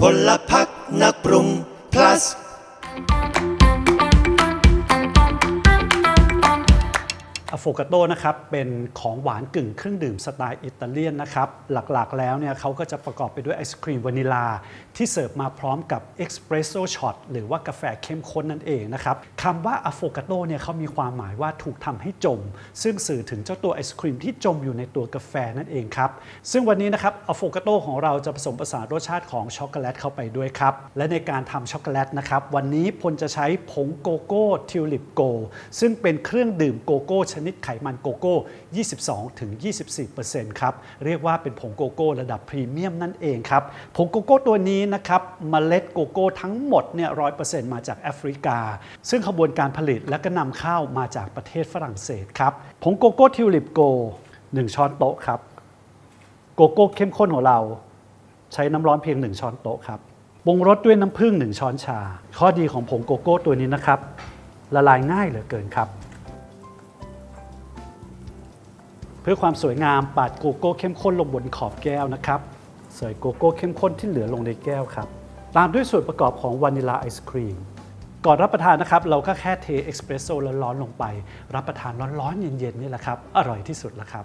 พลพักนักปรุง plus อะโฟกาโตนะครับเป็นของหวานกึ่งเครื่องดื่มสไตล์อิตาเลียนนะครับหลักๆแล้วเนี่ยเขาก็จะประกอบไปด้วยไอศครีมวานิลา ที่เสิร์ฟมาพร้อมกับเอ็กซ์เพรสโซช็อตหรือว่ากาแฟเข้มข้นนั่นเองนะครับคำว่าอะโฟกาโตเนี่ยเขามีความหมายว่าถูกทำให้จม ซึ่งสื่อถึงเจ้าตัวไอศครีมที่จมอยู่ในตัวกาแฟนั่นเองครับซึ่งวันนี้นะครับอะโฟกาโตของเราจะผสมผสานรสชาติของช็อกโกแลตเข้าไปด้วยครับและในการทำช็อกโกแลตนะครับวันนี้พลจะใช้ผงโกโก้ทิวลิปโกซึ่งเป็นเครื่องดื่มโกโก้ชนิดไขมันโกโก้ 22-24%ครับ เรียกว่าเป็นผงโกโก้ระดับพรีเมียมนั่นเองครับ ผงโกโก้ตัวนี้นะครับเมล็ดโกโก้ทั้งหมดเนี่ย100%มาจากแอฟริกา ซึ่งขบวนการผลิตและก็นำเข้ามาจากประเทศฝรั่งเศสครับ ผงโกโก้ทิวลิปโก 1 ช้อนโต๊ะครับ โกโก้เข้มข้นของเรา ใช้น้ำร้อนเพียง 1 ช้อนโต๊ะครับปรุงรสด้วยน้ำผึ้ง1 ช้อนชา ข้อดีของผงโกโก้ตัวนี้นะครับ ละลายง่ายเหลือเกินครับ เพื่อความสวยงามปาดโกโก้เข้มข้นลงบนขอบแก้วนะครับใส่โกโก้เข้มข้นที่เหลือลงในแก้วครับ ตามด้วยส่วนประกอบของวานิลาไอศครีม ก่อนรับประทานนะครับ เราก็แค่เทเอสเปรสโซ่ร้อนๆลงไป รับประทานร้อนๆเย็นๆนี่แหละครับ อร่อยที่สุดแล้วครับ